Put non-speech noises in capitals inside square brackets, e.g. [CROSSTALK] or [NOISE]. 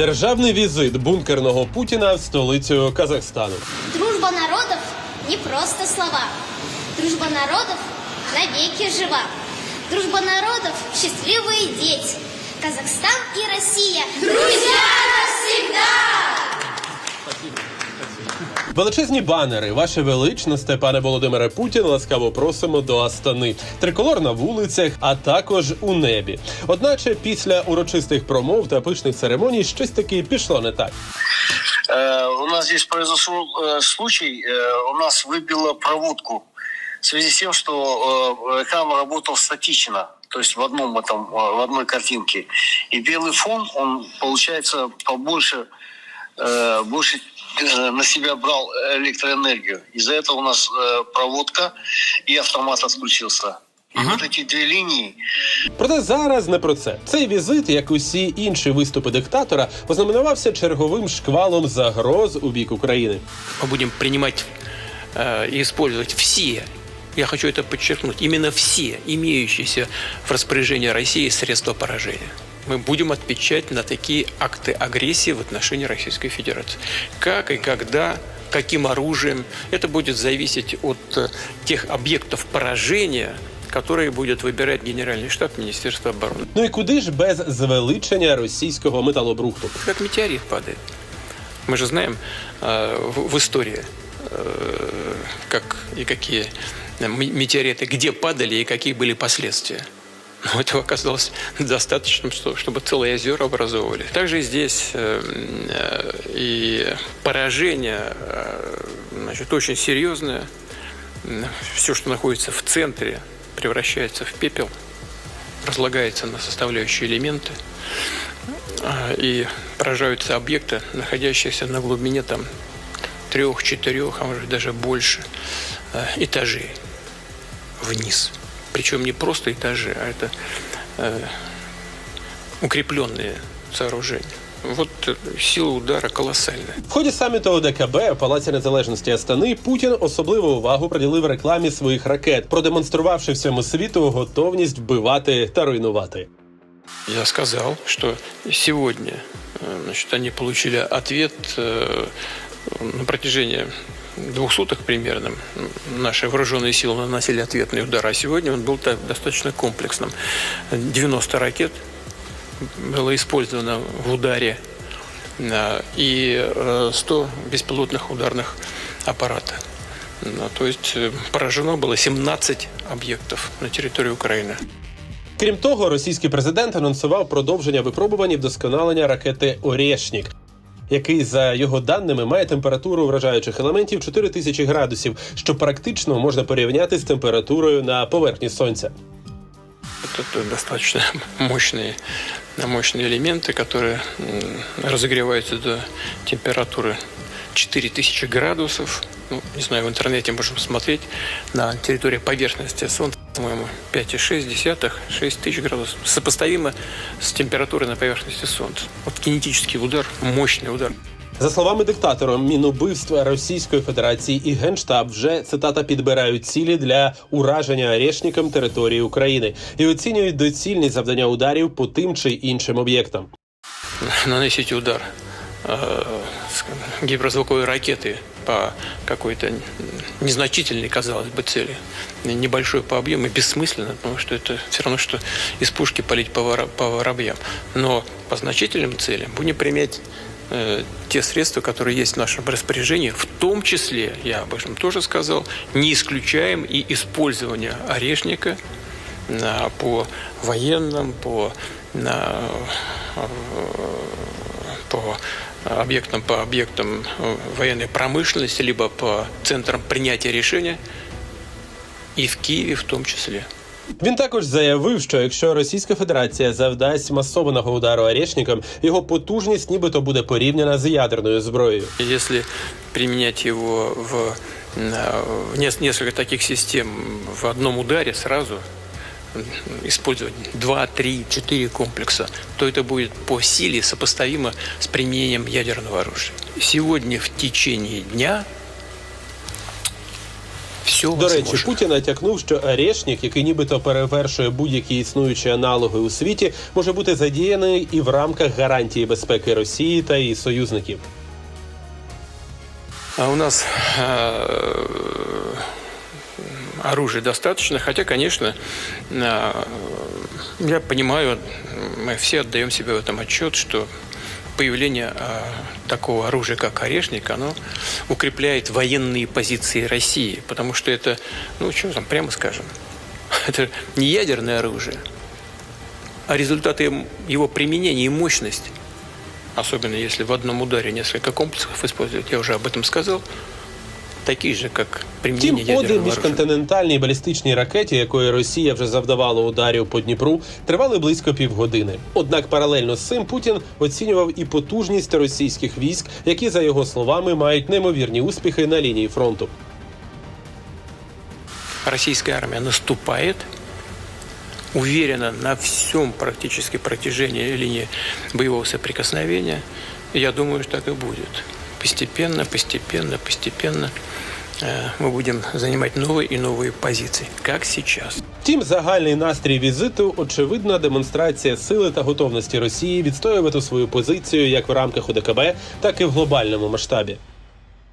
Державний візит бункерного Путіна в столицю Казахстану. Дружба народів не просто слова. Дружба народов навіки жива. Дружба народов – щасливі діти. Казахстан і Росія. Друзі навсегда! Величезні банери, ваше величносте, пане Володимире Путін, ласкаво просимо до Астани. Триколор на вулицях, а також у небі. Одначе, після урочистих промов та пишних церемоній щось таки пішло не так. Э, у нас здесь произошел э, случай, э, у нас выбило проводку в связи с тем, что э, экран работал статично, то есть в одном этом, э, в одной картинке. И белый фон, он получается побольше, э, больше э, на себя брал электроэнергию. Из-за этого у нас э, проводка и автомат отключился. И вот эти две линии, Проте зараз не про це. Цей візит, як усі інші виступи диктатора, ознаменувався черговим шквалом загроз у бік України. мы будем принимать э, и использовать все, я хочу это подчеркнуть, именно все имеющиеся в распоряжении России средства поражения. Мы будем отвечать на такие акты агрессии в отношении Российской Федерации. Как и когда, каким оружием, это будет зависеть от э, тех объектов поражения, которые будет выбирать Генеральный штаб Министерства обороны. Ну і куди ж без звеличення російського металобрухту? Как метеорит падает. Мы же знаем э, в, в истории, э, как и какие метеориты, где падали и какие были последствия. [LAUGHS] Но этого оказалось достаточно, что- чтобы целые озера образовывали. Также и здесь э, э, и поражение э, значит, очень серьезное. Все, что находится в центре, превращается в пепел, разлагается на составляющие элементы и поражаются объекты, находящиеся на глубине там трех, четырех, а может даже больше этажей вниз. Причем не просто этажи, а это э, укрепленные сооружения. Вот э, сила удара колоссальная. В ході саміту ОДКБ у Палаці Незалежності Астани Путін особливу увагу приділив рекламі своїх ракет, продемонструвавши всьому світу готовність вбивати та руйнувати. Я сказал, что сегодня э, значит, они получили ответ э, на протяжении двух суток примерно. м, Наши вооруженные силы наносили ответный удар, а сегодня он был так достаточно комплексным. 90 ракет было использовано в ударе э, и э, 100 беспилотных ударных аппаратов. Ну, То есть э, поражено было 17 объектов на территории Украины. Крім того, російський президент анонсував продовження випробувань і вдосконалення ракети Орєшнік. Який, за його даними, має температуру вражаючих елементів 4000 градусів, що практично можна порівняти з температурою на поверхні сонця. Вот Это достаточно [LAUGHS] мощные, мощные элементы, которые м, разогреваются до температуры 4000 градусов. Ну, не знаю, в интернете можем смотреть. На территории поверхности Солнца, по-моему, 5,6, 6 тысяч градусов. Сопоставимо с температурой на поверхности Солнца. Вот кинетический удар, мощный удар. За словами диктатора, Мінубивства Російської Федерації і Генштаб вже цитата підбирають цілі для ураження орешником території України і оцінюють доцільність завдання ударів по тим чи іншим об'єктам. наносить удар э, с гиперзвуковой ракеты по какой-то незначительной, казалось бы, цели. Небольшой по объему, бессмысленно, потому что это все равно, что из пушки палить по, воробьям. Но по значительным целям будем применять э, те средства, которые есть в нашем распоряжении, в том числе, я об этом тоже сказал, не исключаем и использование орешника на- по военным, по, э, по объектам, по объектам э, военной промышленности, либо по центрам принятия решения, и в Киеве в том числе. Він також заявив, що якщо Російська Федерація завдасть масованого удару орешникам, його потужність нібито буде порівняна з ядерною зброєю. Если применять его в, на- в нес- несколько таких систем в одном ударе сразу, м, использовать 2, 3, 4 комплекса, то это будет по силе сопоставимо с применением ядерного оружия. Сегодня в течение дня Все До речі, возможно. Путін натякнув, що Орешнік, який нібито перевершує будь-які існуючі аналоги у світі, може бути задіяний і в рамках гарантії безпеки Росії та її союзників. А у нас э, оружия достаточно, хотя, конечно, э, я понимаю, мы все отдаем себе в этом отчет, что появление э, такого оружия, как орешник, оно укрепляет военные позиции России, потому что это, ну, что там, прямо скажем, [LAUGHS] это не ядерное оружие, а результаты его применения и мощность. Особенно если в одном ударе несколько комплексов использовать, я уже об этом сказал, такие же, как Втім, подив міжконтинентальній балістичній ракеті, якої Росія вже завдавала ударів по Дніпру, тривали близько півгодини. Однак паралельно з цим Путін оцінював і потужність російських військ, які, за його словами, мають неймовірні успіхи на лінії фронту. Российская армия наступает, уверенно на всем практически протяжении линии боевого соприкосновения. Я думаю, что так и будет Постепенно, постепенно, постепенно э, мы будем занимать новые и новые позиции, как сейчас. Втім, загальний настрій візиту очевидна демонстрація сили та готовності Росії відстоювати свою позицію як в рамках ОДКБ, так і в глобальному масштабі.